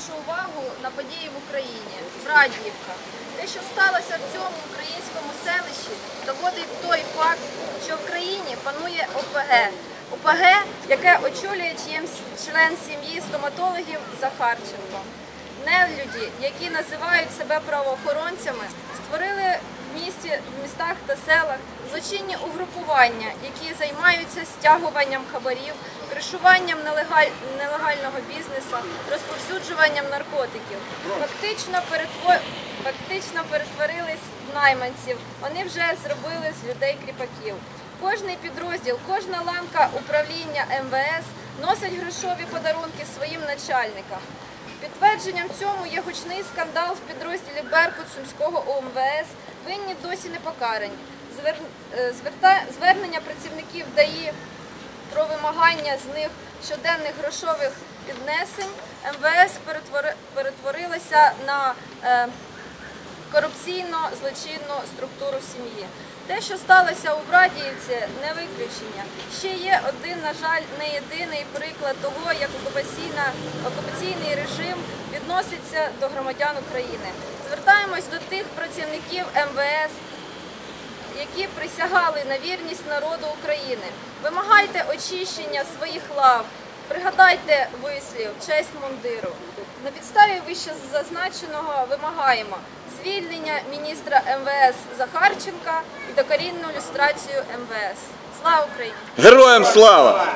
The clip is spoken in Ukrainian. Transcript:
вашу увагу на події в Україні. Брадіївка. Те, що сталося в цьому українському селищі, доводить той факт, що в країні панує ОПГ. ОПГ, яке очолює член сім'ї стоматологів Захарченко. Нелюді, які називають себе правоохоронцями, створили в місті, в містах та селах злочинні угрупування, які займаються стягуванням хабарів, кришуванням нелегаль- нелегального бізнесу, розповсюджуванням наркотиків. Фактично, перетво- фактично перетворились в найманців. Вони вже зробили з людей кріпаків. Кожний підрозділ, кожна ланка управління МВС носить грошові подарунки своїм начальникам. Підтвердженням цьому є гучний скандал в підрозділі Беркут Сумського ОМВС. Винні досі не покарані. Звер- е, зверта- Звернення працівників ДАІ про вимагання з них щоденних грошових піднесень МВС перетвори- перетворилося на е, корупційно-злочинну структуру сім'ї. Те, що сталося у Брадіївці, не виключення. Ще є один, на жаль, не єдиний приклад того, як окупаційний режим відноситься до громадян України. Звертаємось до тих працівників МВС, які присягали на вірність народу України. Вимагайте очищення своїх лав, пригадайте вислів, честь мундиру. На підставі вище зазначеного вимагаємо звільнення міністра МВС Захарченка і докорінну люстрацію МВС. Слава Україні! Героям слава!